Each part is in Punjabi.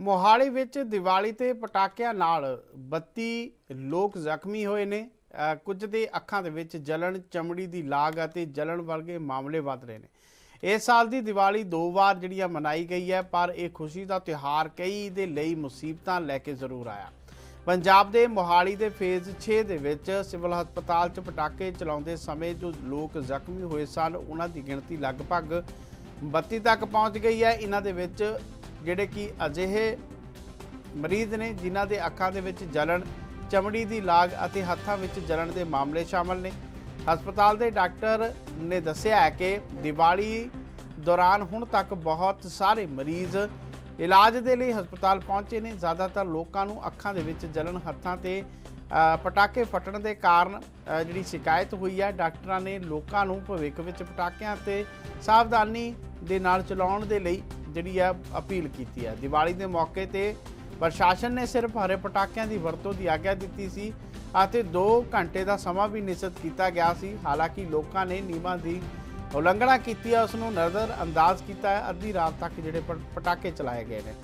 ਮੋਹਾਲੀ ਵਿੱਚ ਦੀਵਾਲੀ ਤੇ ਪਟਾਕਿਆਂ ਨਾਲ 32 ਲੋਕ ਜ਼ਖਮੀ ਹੋਏ ਨੇ। ਕੁਝ ਦੇ ਅੱਖਾਂ ਦੇ ਵਿੱਚ ਜਲਣ, ਚਮੜੀ ਦੀ ਲਾਗ ਅਤੇ ਜਲਣ ਵਰਗੇ ਮਾਮਲੇ ਵੱਧ ਰਹੇ ਨੇ। ਇਸ ਸਾਲ ਦੀ ਦੀਵਾਲੀ ਦੋ ਵਾਰ ਜਿਹੜੀਆਂ ਮਨਾਈ ਗਈ ਹੈ, ਪਰ ਇਹ ਖੁਸ਼ੀ ਦਾ ਤਿਉਹਾਰ ਕਈ ਦੇ ਲਈ ਮੁਸੀਬਤਾਂ ਲੈ ਕੇ ਜ਼ਰੂਰ ਆਇਆ। ਪੰਜਾਬ ਦੇ ਮੋਹਾਲੀ ਦੇ ਫੇਜ਼ 6 ਦੇ ਵਿੱਚ ਸਿਵਲ ਹਸਪਤਾਲ 'ਚ ਪਟਾਕੇ ਚਲਾਉਂਦੇ ਸਮੇਂ ਜੋ ਲੋਕ ਜ਼ਖਮੀ ਹੋਏ ਸਨ, ਉਹਨਾਂ ਦੀ ਗਿਣਤੀ ਲਗਭਗ 32 ਤੱਕ ਪਹੁੰਚ ਗਈ ਹੈ। ਇਹਨਾਂ ਦੇ ਵਿੱਚ ਜਿਹੜੇ ਕਿ ਅਜਿਹੇ ਮਰੀਜ਼ ਨੇ ਜਿਨ੍ਹਾਂ ਦੇ ਅੱਖਾਂ ਦੇ ਵਿੱਚ ਜਲਣ, ਚਮੜੀ ਦੀ ਲਾਗ ਅਤੇ ਹੱਥਾਂ ਵਿੱਚ ਜਲਣ ਦੇ ਮਾਮਲੇ ਸ਼ਾਮਲ ਨੇ। ਹਸਪਤਾਲ ਦੇ ਡਾਕਟਰ ਨੇ ਦੱਸਿਆ ਹੈ ਕਿ ਦੀਵਾਲੀ ਦੌਰਾਨ ਹੁਣ ਤੱਕ ਬਹੁਤ ਸਾਰੇ ਮਰੀਜ਼ ਇਲਾਜ ਦੇ ਲਈ ਹਸਪਤਾਲ ਪਹੁੰਚੇ ਨੇ। ਜ਼ਿਆਦਾਤਰ ਲੋਕਾਂ ਨੂੰ ਅੱਖਾਂ ਦੇ ਵਿੱਚ ਜਲਣ, ਹੱਥਾਂ ਤੇ ਪਟਾਕੇ ਫਟਣ ਦੇ ਕਾਰਨ ਜਿਹੜੀ ਸ਼ਿਕਾਇਤ ਹੋਈ ਹੈ, ਡਾਕਟਰਾਂ ਨੇ ਲੋਕਾਂ ਨੂੰ ਭਵਿੱਖ ਵਿੱਚ ਪਟਾਕਿਆਂ ਤੇ ਸਾਵਧਾਨੀ ਦੇ ਨਾਲ ਚਲਾਉਣ ਦੇ ਲਈ ਜਿਹੜੀ ਹੈ ਅਪੀਲ ਕੀਤੀ ਹੈ ਦੀਵਾਲੀ ਦੇ ਮੌਕੇ ਤੇ ਪ੍ਰਸ਼ਾਸਨ ਨੇ ਸਿਰਫ ਹਰੇ ਪਟਾਕਿਆਂ ਦੀ ਵਰਤੋਂ ਦੀ ਆਗਿਆ ਦਿੱਤੀ ਸੀ ਅਤੇ 2 ਘੰਟੇ ਦਾ ਸਮਾਂ ਵੀ ਨਿਸ਼ਚਿਤ ਕੀਤਾ ਗਿਆ ਸੀ। ਹਾਲਾਂਕਿ ਲੋਕਾਂ ਨੇ ਨਿਯਮਾਂ ਦੀ ਉਲੰਘਣਾ ਕੀਤੀ ਹੈ ਉਸ ਨੂੰ ਨਜ਼ਰ ਅੰਦਾਜ਼ ਕੀਤਾ ਹੈ। ਅੱਧੀ ਰਾਤ ਤੱਕ ਜਿਹੜੇ ਪ- ਪਟਾਕੇ ਚਲਾਏ ਗਏ ਨੇ।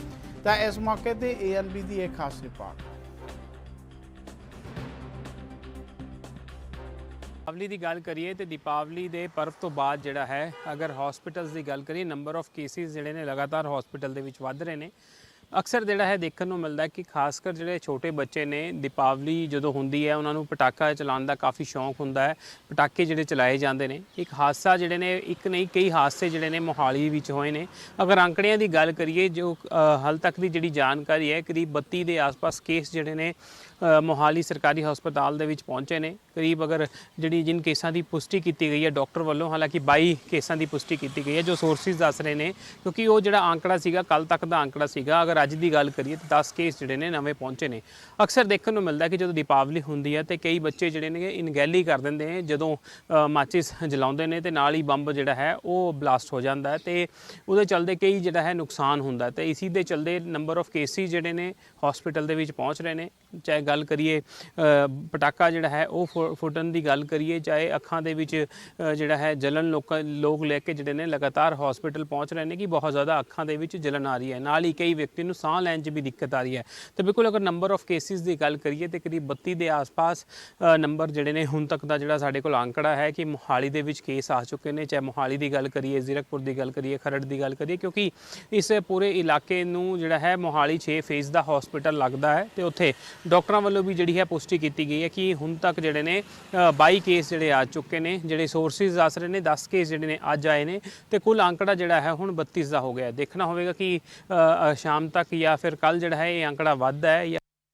ਤਾਂ ਇਸ ਮੌਕੇ ਤੇ ਏਐਨਬੀ ਦੀ ਇੱਕ ਖਾਸ ਰਿਪੋਰਟ। ਦੀਪਾਵਲੀ ਦੀ ਗੱਲ ਕਰੀਏ ਤੇ ਦੀਪਾਵਲੀ ਦੇ ਪਰਵ ਤੋਂ ਬਾਅਦ ਜਿਹੜਾ ਹੈ, ਅਗਰ ਹਸਪੀਟਲਸ ਦੀ ਗੱਲ ਕਰੀਏ ਨੰਬਰ ਆਫ ਕੇਸਿਸ ਜਿਹੜੇ ਨੇ ਲਗਾਤਾਰ ਹਸਪੀਟਲ ਦੇ ਵਿੱਚ ਵੱਧ ਰਹੇ ਨੇ। ਅਕਸਰ ਜਿਹੜਾ ਹੈ ਦੇਖਣ ਨੂੰ ਮਿਲਦਾ ਕਿ ਖਾਸ ਕਰ ਜਿਹੜੇ ਛੋਟੇ ਬੱਚੇ ਨੇ ਦੀਪਾਵਲੀ ਜਦੋਂ ਹੁੰਦੀ ਹੈ ਉਹਨਾਂ ਨੂੰ ਪਟਾਕਾ ਚਲਾਉਣ ਦਾ ਕਾਫੀ ਸ਼ੌਂਕ ਹੁੰਦਾ ਹੈ। ਪਟਾਕੇ ਜਿਹੜੇ ਚਲਾਏ ਜਾਂਦੇ ਨੇ ਇੱਕ ਹਾਦਸਾ ਜਿਹੜੇ ਨੇ ਇੱਕ ਨਹੀਂ ਕਈ ਹਾਦਸੇ ਜਿਹੜੇ ਨੇ ਮੋਹਾਲੀ ਵਿੱਚ ਹੋਏ ਨੇ। ਅਗਰ ਅੰਕੜਿਆਂ ਦੀ ਗੱਲ ਕਰੀਏ ਜੋ ਅ, ਹਾਲ ਤੱਕ ਦੀ ਜਿਹੜੀ ਜਾਣਕਾਰੀ ਹੈ ਕਰੀਬ 32 ਦੇ ਆਸ-ਪਾਸ ਕੇਸ ਜਿਹੜੇ ਨੇ ਮੋਹਾਲੀ ਸਰਕਾਰੀ ਹਸਪਤਾਲ ਦੇ ਵਿੱਚ ਪਹੁੰਚੇ ਨੇ। ਕਰੀਬ ਅਗਰ ਜਿਹੜੀ ਜਿਨ ਕੇਸਾਂ ਦੀ ਪੁਸ਼ਟੀ ਕੀਤੀ ਗਈ ਹੈ ਡਾਕਟਰ ਵੱਲੋਂ ਹਾਲਾਂਕਿ 22 ਕੇਸਾਂ ਦੀ ਪੁਸ਼ਟੀ ਕੀਤੀ ਗਈ ਹੈ ਜੋ ਸੋਰਸਿਸ ਦੱਸ ਰਹੇ ਨੇ ਕਿਉਂਕਿ ਉਹ ਜਿਹੜਾ ਆંકੜਾ ਸੀਗਾ ਕੱਲ ਤੱਕ ਦਾ ਅੰਕੜਾ ਸੀਗਾ। ਅਗਰ ਅੱਜ ਦੀ ਗੱਲ ਕਰੀਏ ਤਾਂ 10 ਕੇਸ ਜਿਹੜੇ ਨੇ ਨਵੇਂ ਪਹੁੰਚੇ ਨੇ। ਅਕਸਰ ਦੇਖਣ ਨੂੰ ਮਿਲਦਾ ਕਿ ਜਦੋਂ ਦੀਪਾਵਲੀ ਹੁੰਦੀ ਹੈ ਤੇ ਕਈ ਬੱਚੇ ਜਿਹੜੇ ਨੇ ਇਨਗੈਲੀ ਕਰ ਦਿੰਦੇ ਨੇ, ਜਦੋਂ ਮਾਚਿਸ ਜਲਾਉਂਦੇ ਨੇ ਤੇ ਨਾਲ ਹੀ ਬੰਬ ਜਿਹੜਾ ਹੈ ਉਹ ਬਲਾਸਟ ਹੋ ਜਾਂਦਾ ਹੈ ਤੇ ਉਹਦੇ ਚਲਦੇ ਕਈ ਜਿਹੜਾ ਹੈ ਨੁਕਸਾਨ ਹੁੰਦਾ ਹੈ ਤੇ ਇਸੀ ਦੇ ਚਲਦੇ ਨੰਬਰ ਆਫ ਕੇਸਿਸ ਜਿਹੜੇ ਨੇ ਹਸਪੀਟਲ ਦੇ ਵਿੱਚ ਪਹੁੰਚ ਰਹੇ ਨੇ। ਚਾਹੇ ਗੱਲ ਕਰੀਏ ਪਟਾਕਾ ਜਿਹੜਾ ਹੈ ਉਹ ਫੁ- ਫੁੱਟਣ ਦੀ ਗੱਲ ਕਰੀਏ, ਚਾਹੇ ਅੱਖਾਂ ਦੇ ਵਿੱਚ ਜਿਹੜਾ ਹੈ ਜਲਨ ਲੋਕਾਂ, ਲੋਕ ਲੈ ਕੇ ਜਿਹੜੇ ਨੇ ਲਗਾਤਾਰ ਹਸਪੀਟਲ ਪਹੁੰਚ ਰਹੇ ਨੇ ਕਿ ਬਹੁਤ ਜ਼ਿਆਦਾ ਅੱਖਾਂ ਦੇ ਵਿੱਚ ਜਲਨ ਆ ਰਹੀ ਹੈ। ਨਾਲ ਹੀ ਕਈ ਵਿਅਕਤੀ ਨੂੰ ਸਾਹ ਲੈਣ 'ਚ ਵੀ ਦਿੱਕਤ ਆ ਰਹੀ ਹੈ। ਤੇ ਬਿਲਕੁਲ ਅਗਰ ਨੰਬਰ ਆਫ ਕੇਸਿਸ ਦੀ ਗੱਲ ਕਰੀਏ ਤੇ ਕਰੀਬ 32 ਦੇ ਆਸ-ਪਾਸ ਨੰਬਰ ਜਿਹੜੇ ਨੇ ਹੁਣ ਤੱਕ ਦਾ ਜਿਹੜਾ ਸਾਡੇ ਕੋਲ ਅੰਕੜਾ ਹੈ ਕਿ ਮੋਹਾਲੀ ਦੇ ਵਿੱਚ ਕੇਸ ਆ ਚੁੱਕੇ ਨੇ। ਚਾਹੇ ਮੋਹਾਲੀ ਦੀ ਗੱਲ ਕਰੀਏ ਜ਼ੀਰਕਪੁਰ ਦੀ ਗੱਲ ਕਰੀਏ ਖਰੜ ਦੀ ਗੱਲ ਕਰੀਏ ਕਿਉਂਕਿ ਇਸ ਪੂਰੇ ਇਲਾਕੇ ਨੂੰ ਜਿਹੜਾ ਹੈ ਮੋਹਾਲੀ 6 ਫੇਜ਼ ਦਾ ਹਸਪੀਟਲ ਲੱਗਦਾ ਹੈ ਤੇ ਉੱਥੇ ਡਾਕਟਰਾਂ ਵੱਲੋਂ ਵੀ ਜਿਹੜੀ ਹੈ ਪੁਸ਼ਟੀ ਕੀਤੀ ਗਈ ਹੈ ਕਿ ਹੁਣ ਤੱਕ ਜਿਹੜੇ ਨੇ ਅ, 22 ਕੇਸ ਜਿਹੜੇ ਆ ਚੁੱਕੇ ਨੇ ਜਿਹੜੇ ਸੋਰਸਿਸ ਦੱਸ ਰਹੇ ਨੇ 10 ਕੇਸ ਜਿਹੜੇ ਨੇ ਅੱਜ ਆਏ ਨੇ ਤੇ ਕੁੱਲ ਅੰਕੜਾ ਜਿਹੜਾ ਹੈ ਹੁਣ 32 ਦਾ ਹੋ ਗਿਆ। ਦੇਖਣਾ ਹੋਵੇਗਾ ਕਿ ਸ਼ਾਮ ਤੱਕ ਜਾਂ ਫਿਰ ਕੱਲ ਜਿਹੜਾ ਹੈ ਇਹ ਅੰਕੜਾ ਵੱਧਦਾ ਹੈ ਜਾਂ